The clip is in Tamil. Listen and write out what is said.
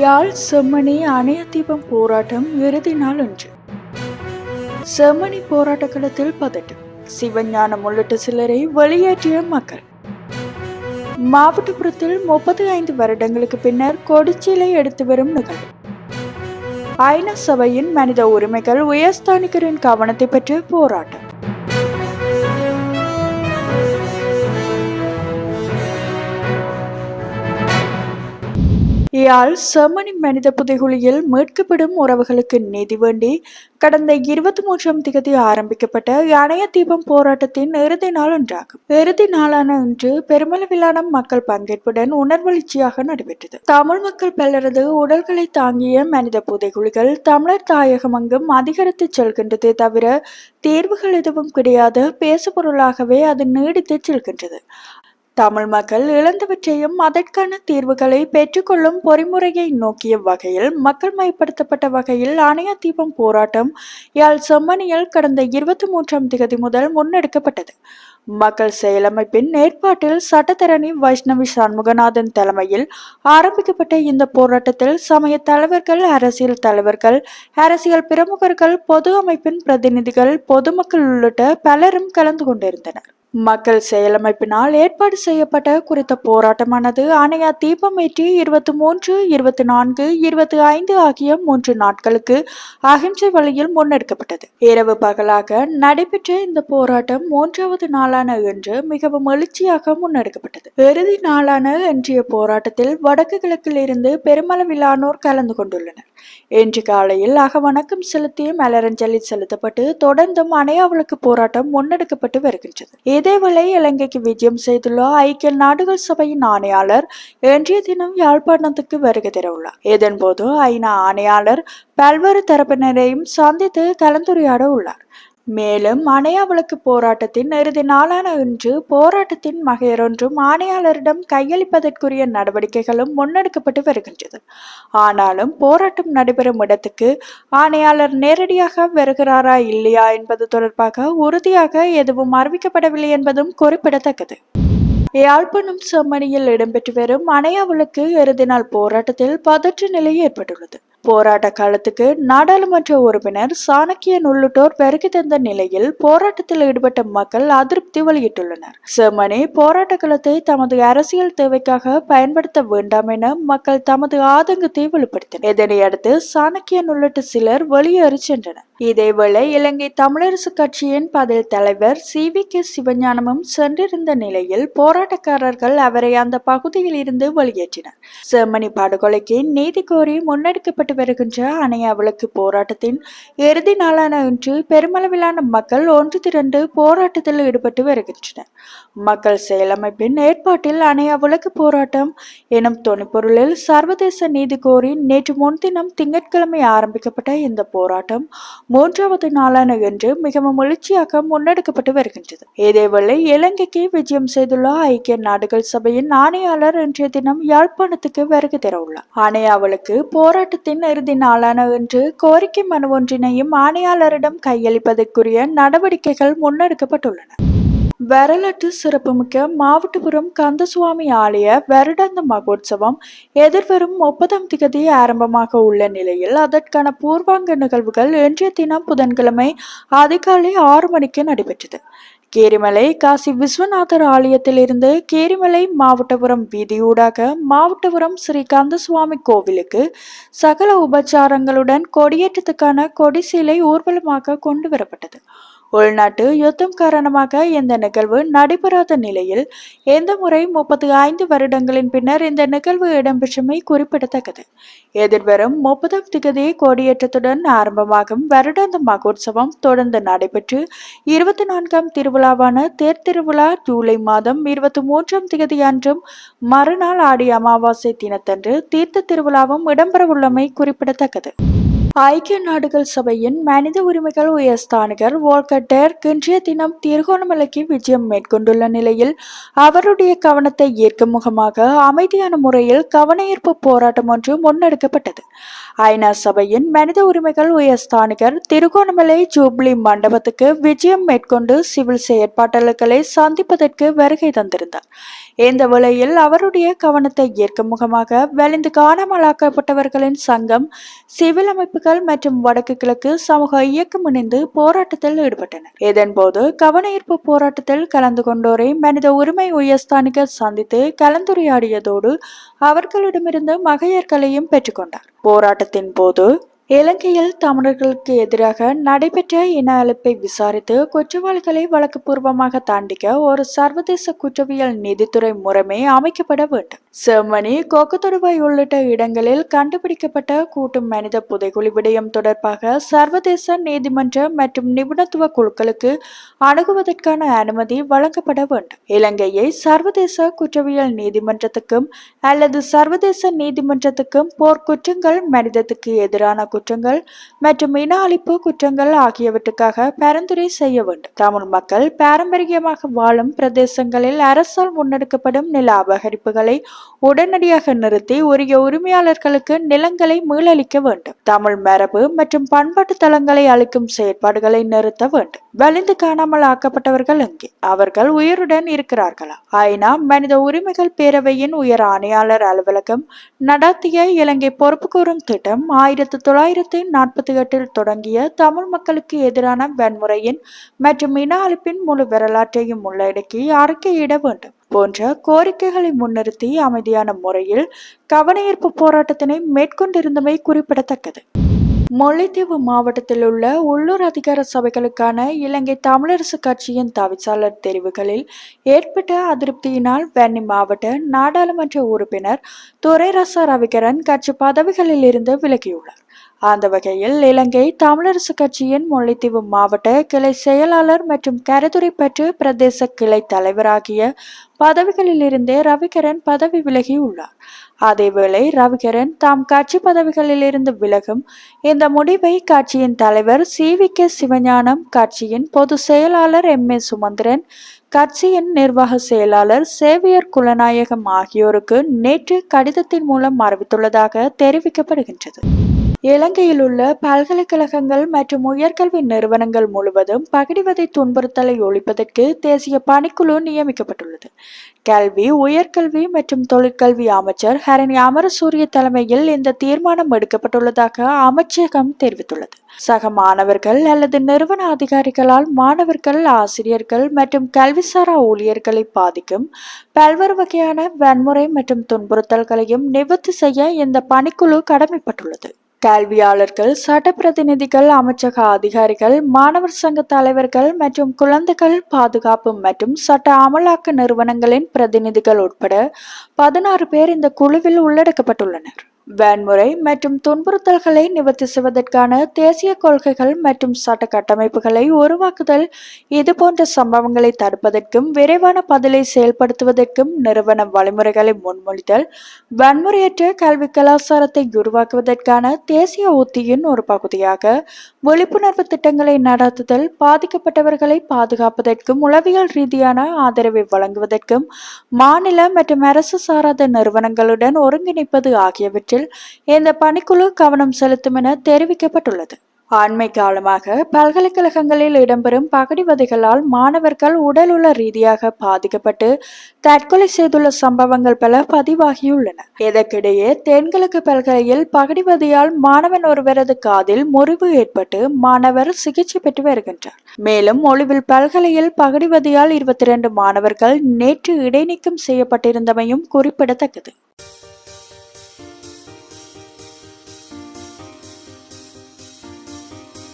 யாழ் செம்மணி அணைய தீபம் போராட்டம் இறுதி நாள் ஒன்று செம்மணி போராட்ட களத்தில் பதட்டம். சிவஞானம் உள்ளிட்ட சிலரை வெளியேற்றிய மக்கள். மாவட்டபுரத்தில் முப்பத்தி ஐந்து வருடங்களுக்கு பின்னர் கொடிச்சீலை எடுத்து வரும் நிகழ்வு. ஐநா சபையின் மனித உரிமைகள் உயர்ஸ்தானிகரின் கவனத்தை பெற்று போராட்டம். யாழ் ஜெர்மனி மனித புதைகுழியில் மீட்கப்படும் உறவுகளுக்கு நீதி வேண்டி கடந்த இருபத்தி மூன்றாம் திகதி ஆரம்பிக்கப்பட்ட அணைய தீபம் போராட்டத்தின் இறுதி நாள் ஒன்றாகும். இறுதி நாளான இன்று பெருமளவிலான மக்கள் பங்கேற்புடன் உணர்வெழுச்சியாக நடைபெற்றது. தமிழ் மக்கள் பலரது உடல்களை தாங்கிய மனித புதைகுழிகள் தமிழர் தாயகம் அங்கும் அதிகரித்து செல்கின்றதே தவிர தீர்வுகள் எதுவும் கிடையாது பேசுபொருளாகவே அது நீடித்து செல்கின்றது. தமிழ் மக்கள் இழந்தவற்றையும் அதற்கான தீர்வுகளை பெற்றுக்கொள்ளும் பொறிமுறையை நோக்கிய வகையில் மக்கள் மயப்படுத்தப்பட்ட வகையில் அணைய தீபம் போராட்டம் யாழ் செம்மணியில் கடந்த இருபத்தி மூன்றாம் திகதி முதல் முன்னெடுக்கப்பட்டது. மக்கள் செயலமைப்பின் ஏற்பாட்டில் சட்டத்தரணி வைஷ்ணவி சண்முகநாதன் தலைமையில் ஆரம்பிக்கப்பட்ட இந்த போராட்டத்தில் சமய தலைவர்கள் அரசியல் தலைவர்கள் அரசியல் பிரமுகர்கள் பொது அமைப்பின் பிரதிநிதிகள் பொதுமக்கள் உள்ளிட்ட பலரும் கலந்து கொண்டிருந்தனர். மக்கள் செயலமைப்பினால் ஏற்பாடு செய்யப்பட்ட குறித்த போராட்டமானது அணையா தீபமேற்றி இருபத்தி மூன்று இருபத்தி நான்கு இருபத்தி ஐந்து ஆகிய மூன்று நாட்களுக்கு அகிம்சை வழியில் முன்னெடுக்கப்பட்டது. இரவு பகலாக நடைபெற்ற இந்த போராட்டம் மூன்றாவது நாளான இன்று மிகவும் எழுச்சியாக முன்னெடுக்கப்பட்டது. இறுதி நாளான இன்றைய போராட்டத்தில் வடக்கு கிழக்கில் இருந்து பெருமளவிலானோர் கலந்து கொண்டுள்ளனர். இன்று காலையில் அகவணக்கம் செலுத்தி மலரஞ்சலி செலுத்தப்பட்டு தொடர்ந்தும் அணையாவளுக்கு போராட்டம் முன்னெடுக்கப்பட்டு வருகின்றது. இதேவேளை இலங்கைக்கு விஜயம் செய்துள்ள ஐக்கிய நாடுகள் சபையின் ஆணையாளர் இன்றைய தினம் யாழ்ப்பாணத்துக்கு வருகை தரவுள்ளார். இதன்போது ஐநா ஆணையாளர் பல்வேறு தரப்பினரையும் சந்தித்து கலந்துரையாட உள்ளார் மேலும் அணையாவளுக்கு போராட்டத்தின் இறுதி நாளான இன்று போராட்டத்தின் மகையரொன்றும் ஆணையாளரிடம் கையளிப்பதற்குரிய நடவடிக்கைகளும் முன்னெடுக்கப்பட்டு வருகின்றது. ஆனாலும் போராட்டம் நடைபெறும் இடத்துக்கு ஆணையாளர் நேரடியாக வருகிறாரா இல்லையா என்பது தொடர்பாக உறுதியாக எதுவும் அறிவிக்கப்படவில்லை என்பதும் குறிப்பிடத்தக்கது. யாழ்ப்பாணம் செம்மணியில் இடம்பெற்று வரும் அணையாவளுக்கு இறுதி நாள் போராட்டத்தில் பதற்ற நிலை ஏற்பட்டுள்ளது. போராட்ட காலத்துக்கு நாடாளுமன்ற உறுப்பினர் சாணக்கியன் உள்ளிட்டோர் பெருக்கி தந்த நிலையில் போராட்டத்தில் ஈடுபட்ட மக்கள் அதிருப்தி வெளியிட்டுள்ளனர். ஜெர்மனி போராட்ட காலத்தை தமது அரசியல் தேவைக்காக பயன்படுத்த வேண்டாம் என மக்கள் தமது ஆதங்கத்தை வெளிப்படுத்தினர். இதனையடுத்து சாணக்கியன் உள்ளிட்ட சிலர் வெளியேறி சென்றனர். இதேவேளை இலங்கை தமிழரசு கட்சியின் பதில் தலைவர் சி வி கே சிவஞானமும் சென்றிருந்த நிலையில் போராட்டக்காரர்கள் அவரை அந்த பகுதியில் இருந்து வெளியேற்றினர். ஜெர்மனி படுகொலைக்கு நீதி கோரி முன்னெடுக்கப்பட்ட நடைபெற்று வருகின்ற அணைய விளக்கு போராட்டத்தின் இறுதி நாளான இன்று பெருமளவிலான மக்கள் ஒன்று திரண்டு போராட்டத்தில் ஈடுபட்டு வருகின்றனர். மக்கள் செயலமைப்பின் ஏற்பாட்டில் அணைய விளக்கு போராட்டம் எனும் தொனிப்பொருளில் சர்வதேச நீதி கோரி நேற்று முன்தினம் திங்கட்கிழமை ஆரம்பிக்கப்பட்ட இந்த போராட்டம் மூன்றாவது நாளான இன்று மிகவும் எழுச்சியாக முன்னெடுக்கப்பட்டு வருகின்றது. இதேவேளை இலங்கைக்கு விஜயம் செய்துள்ள ஐக்கிய நாடுகள் சபையின் ஆணையாளர் இன்றைய தினம் யாழ்ப்பாணத்துக்கு வருகை தரவுள்ளார். ஆணையாவலுக்கு போராட்டத்தின் இறுதி நாளானவன்று கோரிக்கை மனு ஒன்றினையும் ஆணையாளரிடம் கையளிப்பதற்குரிய நடவடிக்கைகள் முன்னெடுக்கப்பட்டுள்ளன. வரலாற்று சிறப்புமிக்க மாவட்டபுரம் கந்தசுவாமி ஆலய வருடாந்த மகோத்சவம் எதிர்வரும் முப்பதாம் திகதி ஆரம்பமாக உள்ள நிலையில் அதற்கான பூர்வாங்க நிகழ்வுகள் இன்றைய தினம் புதன்கிழமை அதிகாலை ஆறு மணிக்கு நடைபெற்றது. கேரிமலை காசி விஸ்வநாதர் ஆலயத்திலிருந்து கேரிமலை மாவட்டபுரம் வீதியூடாக மாவட்டபுரம் ஸ்ரீ கந்தசுவாமி கோவிலுக்கு சகல உபச்சாரங்களுடன் கொடியேற்றத்துக்கான கொடிசீலை ஊர்வலமாக கொண்டு வரப்பட்டது. உள்நாட்டு யுத்தம் காரணமாக இந்த நிகழ்வு நடைபெறாத நிலையில் எந்த முறை முப்பத்தி ஐந்து வருடங்களின் பின்னர் இந்த நிகழ்வு இடம்பெற்றமை குறிப்பிடத்தக்கது. எதிர்வரும் முப்பதாம் திகதி கொடியேற்றத்துடன் ஆரம்பமாகும் வருடாந்த மகோத்சவம் தொடர்ந்து நடைபெற்று இருபத்தி நான்காம் திருவிழாவான தேர் திருவிழா ஜூலை மாதம் இருபத்தி மூன்றாம் திகதி அன்றும் மறுநாள் ஆடி அமாவாசை தினத்தன்று தீர்த்த திருவிழாவும் இடம்பெறவுள்ளமை குறிப்பிடத்தக்கது. ஐக்கிய நாடுகள் சபையின் மனித உரிமைகள் உயர்ஸ்தானிகர் வோல்கட்டேர் இன்றைய தினம் திருகோணமலைக்கு விஜயம் மேற்கொண்டுள்ள நிலையில் அவருடைய கவனத்தை ஈர்க்கும் முகமாக அமைதியான முறையில் கவனஈர்ப்பு போராட்டம் ஒன்று முன்னெடுக்கப்பட்டது. ஐநா சபையின் மனித உரிமைகள் உயர்ஸ்தானிகர் திருகோணமலை ஜூப்ளி மண்டபத்துக்கு விஜயம் மேற்கொண்டு சிவில் செயற்பாட்டாளர்களை சந்திப்பதற்கு வருகை தந்திருந்தார். இந்த வேளையில் அவருடைய கவனத்தை ஈர்க்கும் முகமாக வலிந்து காணாமலாக்கப்பட்டவர்களின் சங்கம் சிவில் அமைப்பு அமைப்புகள் மற்றும் வடக்கு கிழக்கு சமூக இயக்கம் இணைந்து போராட்டத்தில் ஈடுபட்டனர். இதன்போது கவனஈர்ப்பு போராட்டத்தில் கலந்து கொண்டோரை மனித உரிமை உயர்ஸ்தானிகர் சந்தித்து கலந்துரையாடியதோடு அவர்களிடமிருந்து மகையர்களையும் பெற்றுக்கொண்டார் போராட்டத்தின் போது இலங்கையில் தமிழர்களுக்கு எதிராக நடைபெற்ற இன அழிப்பை விசாரித்து குற்றவாளிகளை வழக்குப்பூர்வமாக தாண்டிக்க ஒரு சர்வதேச குற்றவியல் நீதித்துறை முறைமை அமைக்கப்பட வேண்டும். செம்மணி கொக்குத்தொடுவாய் உள்ளிட்ட இடங்களில் கண்டுபிடிக்கப்பட்ட கூட்டு மனித புதைகுழி விடயம் தொடர்பாக சர்வதேச நீதிமன்ற மற்றும் நிபுணத்துவ குழுக்களுக்கு அணுகுவதற்கான அனுமதி வழங்கப்பட வேண்டும். இலங்கையை சர்வதேச குற்றவியல் நீதிமன்றத்துக்கும் அல்லது சர்வதேச நீதிமன்றத்துக்கும் போர்க்குற்றங்கள் மனிதத்துக்கு எதிரான குற்றங்கள் மற்றும் இன அழிப்பு குற்றங்கள் ஆகியவற்றுக்காக பரிந்துரை செய்ய வேண்டும். தமிழ் மக்கள் பாரம்பரியமாக வாழும் பிரதேசங்களில் அரசால் முன்னெடுக்கப்படும் நில அபகரிப்புகளை உடனடியாக நிறுத்தி உரிய உரிமையாளர்களுக்கு நிலங்களை மீளளிக்க வேண்டும். தமிழ் மரபு மற்றும் பண்பாட்டு தளங்களை அளிக்கும் செயற்பாடுகளை நிறுத்த வேண்டும். வலிந்து காணாமல் ஆக்கப்பட்டவர்கள் எங்கே? அவர்கள் உயிருடன் இருக்கிறார்களா? ஐநா மனித உரிமைகள் பேரவையின் உயர் ஆணையாளர் அலுவலகம் நடாத்திய இலங்கை பொறுப்பு கூறும் திட்டம் ஆயிரத்தி தொள்ளாயிரத்தி நாற்பத்தி எட்டில் தொடங்கிய தமிழ் மக்களுக்கு எதிரான வன்முறையின் மற்றும் இன அழிப்பின் முழு வரலாற்றையும் உள்ளடக்கி அறிக்கையிட வேண்டும் போன்ற கோரிக்கைகளை முன்னிறுத்தி அமைதியான முறையில் கவனஈர்ப்பு போராட்டத்தினை மேற்கொண்டிருந்தமை குறிப்பிடத்தக்கது. முல்லைத்தீவு மாவட்டத்தில் உள்ள உள்ளூர் அதிகார சபைகளுக்கான இலங்கை தமிழரசு கட்சியின் தவிசாளர் தெரிவுகளில் ஏற்பட்ட அதிருப்தியினால் வன்னி மாவட்ட நாடாளுமன்ற உறுப்பினர் துரைரச ரவிகரன் கட்சி பதவிகளில் இருந்து விலகியுள்ளார். அந்த வகையில் இலங்கை தமிழரசு கட்சியின் முல்லைத்தீவு மாவட்ட கிளை செயலாளர் மற்றும் கரதுரைப்பற்று பிரதேச கிளை தலைவராகிய பதவிகளிலிருந்தே ரவிகரன் பதவி விலகி உள்ளார். அதேவேளை ரவிகரன் தாம் கட்சி பதவிகளிலிருந்து விலகும் இந்த முடிவை கட்சியின் தலைவர் சி. வி. கே. சிவஞானம் கட்சியின் பொது செயலாளர் எம். ஏ. சுமந்திரன் கட்சியின் நிர்வாக செயலாளர் சேவியர் குலநாயகம் ஆகியோருக்கு நேற்று கடிதத்தின் மூலம் அறிவித்துள்ளதாக தெரிவிக்கப்படுகின்றது. இலங்கையில் உள்ள பல்கலைக்கழகங்கள் மற்றும் உயர்கல்வி நிறுவனங்கள் முழுவதும் பகிடிவதை துன்புறுத்தலை ஒழிப்பதற்கு தேசிய பணிக்குழு நியமிக்கப்பட்டுள்ளது. கல்வி உயர்கல்வி மற்றும் தொழிற்கல்வி அமைச்சர் ஹரணி அமரசூரிய தலைமையில் இந்த தீர்மானம் எடுக்கப்பட்டுள்ளதாக அமைச்சகம் தெரிவித்துள்ளது. சக மாணவர்கள் அல்லது நிறுவன அதிகாரிகளால் மாணவர்கள் ஆசிரியர்கள் மற்றும் கல்விசாரா ஊழியர்களை பாதிக்கும் பல்வேறு வகையான வன்முறை மற்றும் துன்புறுத்தல்களையும் நிவர்த்தி செய்ய இந்த பணிக்குழு கடமைப்பட்டுள்ளது. கல்வியாளர்கள் சட்ட பிரதிநிதிகள் அமைச்சக அதிகாரிகள் மாணவர் சங்க தலைவர்கள் மற்றும் குழந்தைகள் பாதுகாப்பு மற்றும் சட்ட அமலாக்க நிறுவனங்களின் பிரதிநிதிகள் உட்பட பதினாறு பேர் இந்த குழுவில் உள்ளடக்கப்பட்டுள்ளனர். வன்முறை மற்றும் துன்புறுத்தல்களை நிவர்த்தி செய்வதற்கான தேசிய கொள்கைகள் மற்றும் சட்ட கட்டமைப்புகளை உருவாக்குதல் இதுபோன்ற சம்பவங்களை தடுப்பதற்கும் விரைவான பதிலை செயல்படுத்துவதற்கும் நிறுவன வழிமுறைகளை முன்மொழிதல் வன்முறையற்ற கல்வி கலாச்சாரத்தை உருவாக்குவதற்கான தேசிய உத்தியின் ஒரு பகுதியாக விழிப்புணர்வு திட்டங்களை நடத்துதல் பாதிக்கப்பட்டவர்களை பாதுகாப்பதற்கும் உளவியல் ரீதியான ஆதரவை வழங்குவதற்கும் மாநில மற்றும் அரசு சாராத நிறுவனங்களுடன் ஒருங்கிணைப்பது ஆகியவற்றில் இந்த பணிக்குழு கவனம் செலுத்தும் என தெரிவிக்கப்பட்டுள்ளது. ஆண்மை காலமாக பல்கலைக்கழகங்களில் இடம்பெறும் பகடிவதைகளால் மாணவர்கள் உடலுள்ள ரீதியாக பாதிக்கப்பட்டு தற்கொலை செய்துள்ள சம்பவங்கள் பல பதிவாகியுள்ளன. இதற்கிடையே தென்கிழக்கு பல்கலையில் பகடிவதையால் மாணவன் ஒருவரது காதில் முறிவு ஏற்பட்டு மாணவர் சிகிச்சை பெற்று வருகின்றார். மேலும் ஒளிவில் பல்கலையில் பகடிவதையால் இருபத்தி இரண்டு மாணவர்கள் நேற்று இடைநீக்கம் செய்யப்பட்டிருந்தமையும் குறிப்பிடத்தக்கது.